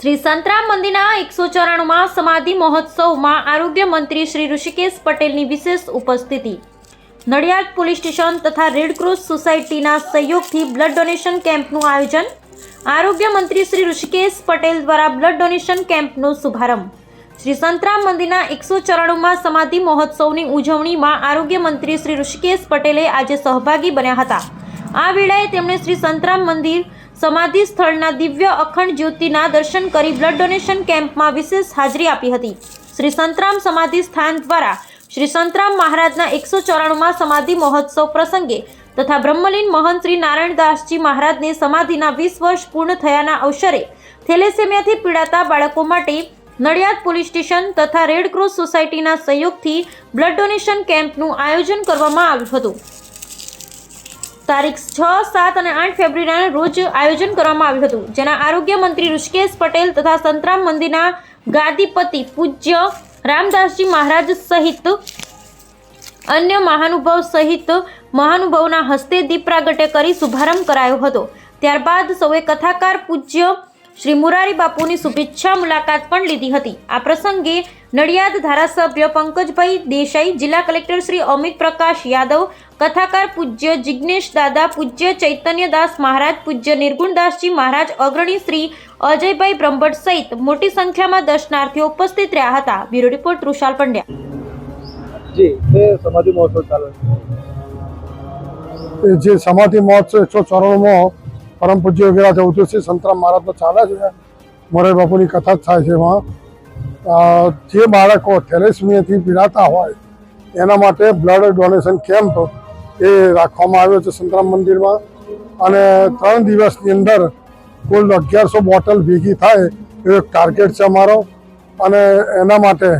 શ્રી સંતરામ મંદિરના એકસો ચોરાણુંમાં સમાધિ મહોત્સવમાં આરોગ્ય મંત્રી શ્રી ઋષિકેશ પટેલની વિશેષ ઉપસ્થિતિ. નડિયાદ પોલીસ સ્ટેશન તથા રેડક્રોસ સોસાયટીના સહયોગથી બ્લડ ડોનેશન કેમ્પનું આયોજન. આરોગ્ય મંત્રી શ્રી ઋષિકેશ પટેલ દ્વારા બ્લડ ડોનેશન કેમ્પનો શુભારંભ. શ્રી સંતરામ મંદિરના એકસો ચોરાણુંમાં સમાધિ મહોત્સવની ઉજવણીમાં આરોગ્ય મંત્રી શ્રી ઋષિકેશ પટેલે આજે સહભાગી બન્યા હતા. આ વેળાએ તેમણે શ્રી સંતરામ મંદિર સમાધિ સ્થળના દિવ્ય અખંડ જ્યોતિના દર્શન કરી બ્લડ ડોનેશન કેમ્પમાં વિશેષ હાજરી આપી હતી. શ્રી સંતરામ સમાધિ સ્થાન દ્વારા શ્રી સંતરામ મહારાજના એકસો ચોરાણુંમાં સમાધિ મહોત્સવ પ્રસંગે તથા બ્રહ્મલીન મહંત શ્રી નારાયણદાસજી મહારાજને સમાધિના વીસ વર્ષ પૂર્ણ થયાના અવસરે થેલેસેમિયાથી પીડાતા બાળકો માટે નડિયાદ પોલીસ સ્ટેશન તથા રેડક્રોસ સોસાયટીના સહયોગથી બ્લડ ડોનેશન કેમ્પનું આયોજન કરવામાં આવ્યું હતું. તારીખ છ, સાત અને આઠ ફેબ્રુઆરીના રોજ આયોજન કરવામાં આવ્યું હતું, જેના આરોગ્ય મંત્રી ઋષિકેશ પટેલ તથા સંતરામ મંદિરના ગાદીપતિ પૂજ્ય રામદાસજી મહારાજ સહિત અન્ય મહાનુભાવ સહિત મહાનુભાવના હસ્તે દીપ પ્રાગટ્ય કરી શુભારંભ કરાયો હતો. ત્યારબાદ સૌએ કથાકાર પૂજ્ય શ્રી મુરારી બાપુની શુભેચ્છા મુલાકાત પણ લીધી હતી. આ પ્રસંગે નડિયાદ ધારાસભ્ય પંકજભાઈ દેસાઈ જિલ્લા કલેક્ટર શ્રી અમિત પ્રકાશ યાદવ કથાકાર પૂજ્ય જિજ્ઞેશ દાદા પૂજ્ય ચૈતન્યદાસ મહારાજ પૂજ્ય નિર્ગુણદાસજી મહારાજ અગ્રણી શ્રી અજયભાઈ બ્રહ્મભટ્ટ સહિત મોટી સંખ્યામાં દર્શનાર્થીઓ ઉપસ્થિત રહ્યા હતા. Bureau report Trushal Pandya. જી સમાધિ મહોત્સવ ચાલે જે સમાધિ મહોત્સવ એકસો ચોરાણુંમાં પરમ પૂજ્ય વગેરે ચૌધરી સંતરામ મહારાજનો ચાલે છે. મોરારી બાપુની કથા જ થાય છે એમાં. જે બાળકો થેલેસમિયાથી પીડાતા હોય, એના માટે બ્લડ ડોનેશન કેમ્પ એ રાખવામાં આવ્યો છે સંતરામ મંદિરમાં. અને ત્રણ દિવસની અંદર કુલ અગિયારસો બોટલ ભેગી થાય એવો એક ટાર્ગેટ છે અમારો. અને એના માટે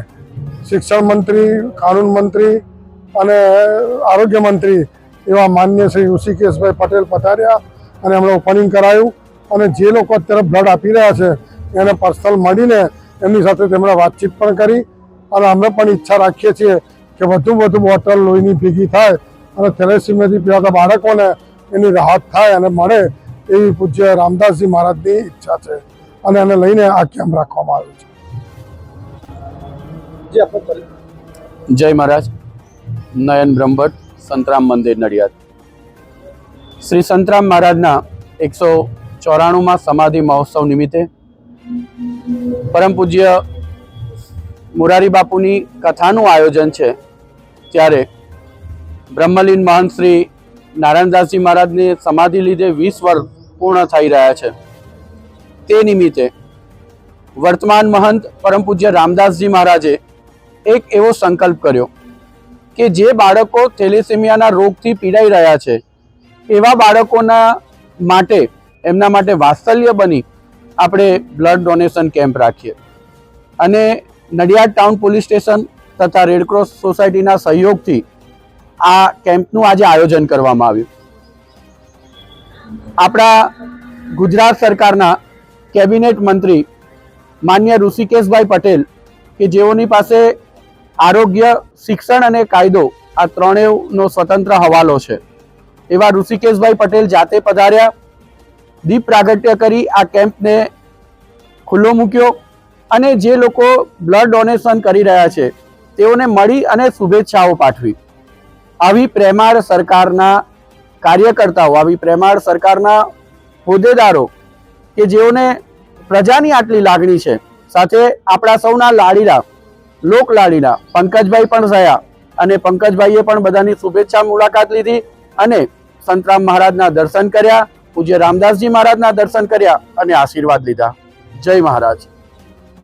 શિક્ષણ મંત્રી, કાનૂન મંત્રી અને આરોગ્ય મંત્રી એવા માન્ય શ્રી ઋષિકેશભાઈ પટેલ પધાર્યા. અને એમણે ઓપનિંગ કરાયું અને જે લોકો અત્યારે બ્લડ આપી રહ્યા છે એને પર્સનલ મળીને એમની સાથે તેમણે વાતચીત પણ કરી. અને અમે પણ ઈચ્છા રાખીએ છીએ કે વધુ વધુ બોટલ લોહીની ભેગી થાય અને થેલેસીમિયાથી પીડાતા બાળકોને એની રાહત થાય અને મળે એવી પૂજ્ય રામદાસજી મહારાજની ઈચ્છા છે. અને એને લઈને આ કેમ્પ રાખવામાં આવ્યો છે. જય મહારાજ. નયન બ્રહ્મભટ્ટ સંતરામ મંદિર નડિયાદ. શ્રી સંતરામ મહારાજના એકસો ચોરાણુંમાં સમાધિ મહોત્સવ નિમિત્તે પરમ પૂજ્ય મુરારી બાપુની કથાનું આયોજન છે, ત્યારે બ્રહ્મલીન મહંત શ્રી નારાયણદાસજી મહારાજને સમાધિ લીધે વીસ વર્ષ પૂર્ણ થઈ રહ્યા છે. તે નિમિત્તે વર્તમાન મહંત પરમ પૂજ્ય રામદાસજી મહારાજે એક એવો સંકલ્પ કર્યો કે જે બાળકો થેલેસેમિયાના રોગથી પીડાઈ રહ્યા છે એવા બાળકોના માટે, એમના માટે વાત્સલ્ય બની આપણે બ્લડ ડોનેશન કેમ્પ રાખીએ. અને નડિયાદ ટાઉન પોલીસ સ્ટેશન તથા રેડક્રોસ સોસાયટીના સહયોગથી આ કેમ્પનું આજે આયોજન કરવામાં આવ્યું. આપણા ગુજરાત સરકારના કેબિનેટ મંત્રી માન્ય ઋષિકેશભાઈ પટેલ કે જેઓની પાસે આરોગ્ય, શિક્ષણ અને કાયદો આ ત્રણેયનો સ્વતંત્ર હવાલો છે. એવા ઋષિકેશભાઈ પટેલ જાતે પધાર્યા. દીપ પ્રાગટ્ય કરી આ કેમ્પને ખુલ્લો મૂક્યો અને જે લોકો બ્લડ ડોનેશન કરી રહ્યા છે, તેઓને મળી અને શુભેચ્છાઓ પાઠવી. આવી પ્રેમાળ સરકારના કાર્યકર્તાઓ, આવી પ્રેમાળ સરકારના હોદ્દેદારો કે જેઓને પ્રજાની આટલી લાગણી છે, સાથે આપણા સૌના લાડીલા, લોક લાડીલા, પંકજભાઈ પણ થયા અને પંકજભાઈએ પણ બધાની શુભેચ્છા મુલાકાત લીધી અને સંતરામ મહારાજના દર્શન કર્યા પૂજ્ય રામદાસજી મહારાજના દર્શન કર્યા અને આશીર્વાદ લીધા. જય મહારાજ.